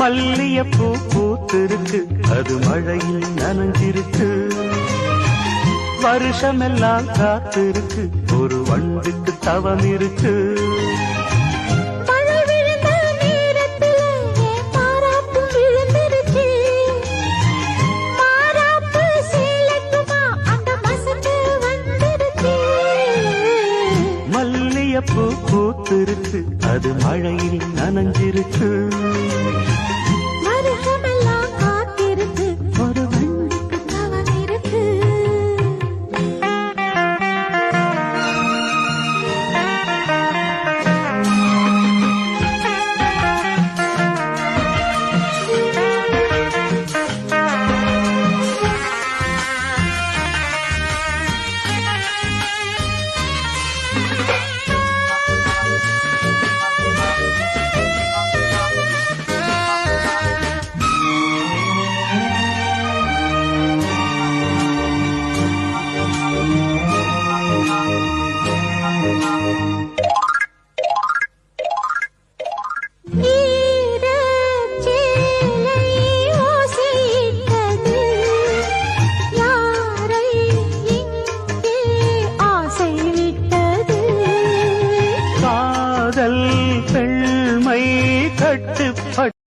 மல்லியப்பூ பூத்திருக்கு. அது மழையில் நனைஞ்சிருக்கு. வருஷமெல்லாம் காத்திருக்கு. ஒரு வண்டுக்கு தவம் இருக்கு. மல்லியப்பூ பூத்திருக்கு. அது மழையில் நனைஞ்சிருக்கு. கட்டுப்பட்டு